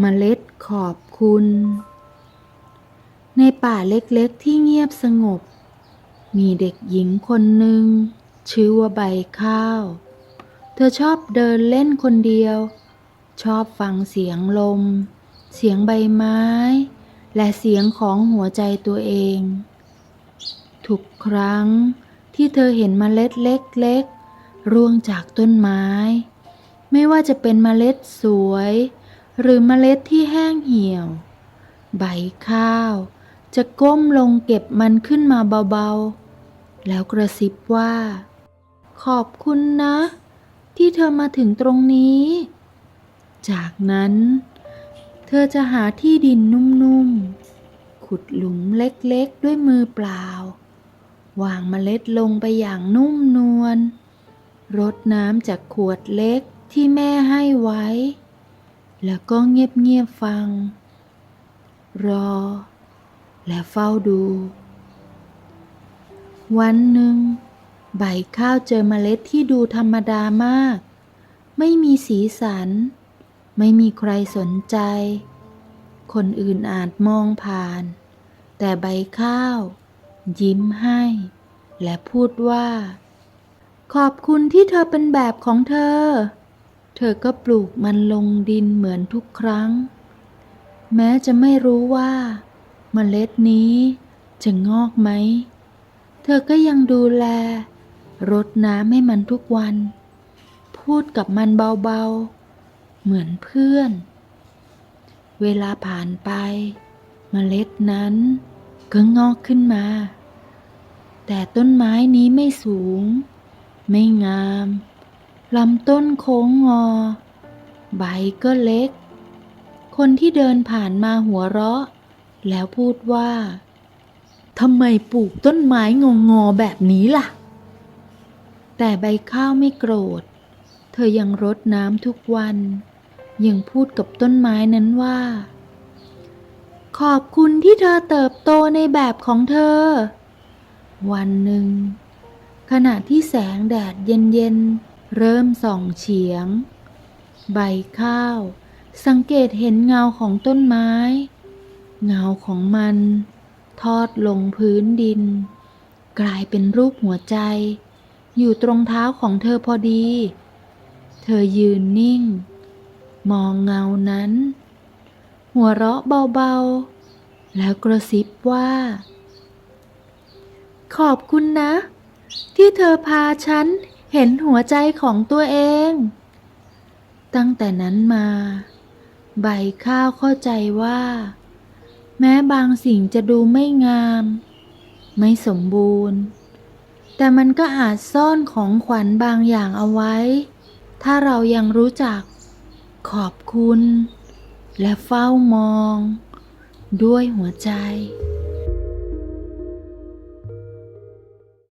เมล็ดขอบคุณ ในป่าเล็กๆที่เงียบสงบ มีเด็กหญิงคนหนึ่ง ชื่อว่าใบข้าว เธอชอบเดินเล่นคนเดียว ชอบฟังเสียงลม เสียงใบไม้ และเสียงของหัวใจตัวเอง ทุกครั้งที่เธอเห็นเมล็ดเล็กๆร่วงจากต้นไม้ ไม่ว่าจะเป็นเมล็ดสวย หรือเมล็ดที่แห้งเหี่ยว ใบข้าว จะก้มลงเก็บมันขึ้นมาเบาๆ แล้วกระซิบว่า ขอบคุณนะ ที่เธอมาถึงตรงนี้ จากนั้น เธอจะหาที่ดินนุ่มๆ ขุดหลุมเล็กๆ ด้วยมือเปล่า วางเมล็ดลงไปอย่างนุ่มนวลรดน้ำจากขวดเล็กที่แม่ให้ไว้ แล้วก็เงียบๆฟัง รอ และเฝ้าดู วันหนึ่ง ใบข้าวเจอเมล็ดที่ดูธรรมดามาก ไม่มีสีสัน ไม่มีใครสนใจ คนอื่นอาจมองผ่าน แต่ใบข้าว ยิ้มให้ และพูดว่า ขอบคุณที่เธอเป็นแบบของเธอ เธอก็ปลูกมันลงดินเหมือนทุกครั้ง แม้จะไม่รู้ว่าเมล็ดนี้จะงอกไหม เธอก็ยังดูแล รดน้ำให้มันทุกวัน พูดกับมันเบาๆ เหมือนเพื่อน เวลาผ่านไปเมล็ดนั้นก็งอกขึ้นมา แต่ต้นไม้นี้ไม่สูง ไม่งาม ลำต้นโค้งงอ ใบก็เล็ก คนที่เดินผ่านมาหัวเราะ แล้วพูดว่าทำไมปลูกต้นไม้งงอแบบนี้ล่ะ แต่ใบข้าวไม่โกรธ เธอยังรดน้ำทุกวัน ยังพูดกับต้นไม้นั้นว่า ขอบคุณที่เธอเติบโตในแบบของเธอ วันหนึ่ง ขณะที่แสงแดดเย็นๆ เริ่มส่องเฉียง ใบข้าว สังเกตเห็นเงาของต้นไม้ เงาของมัน ทอดลงพื้นดิน กลายเป็นรูปหัวใจ อยู่ตรงเท้าของเธอพอดี เธอยืนนิ่ง มองเงานั้น หัวเราะเบาๆ แล้วกระซิบว่า ขอบคุณนะ ที่เธอพาฉัน เห็นหัวใจของตัวเอง ตั้งแต่นั้นมา ใบข้าวเข้าใจว่า แม้บางสิ่งจะดูไม่งาม ไม่สมบูรณ์ แต่มันก็อาจซ่อนของขวัญบางอย่างเอาไว้ ถ้าเรายังรู้จักขอบคุณ และเฝ้ามอง ด้วยหัวใจ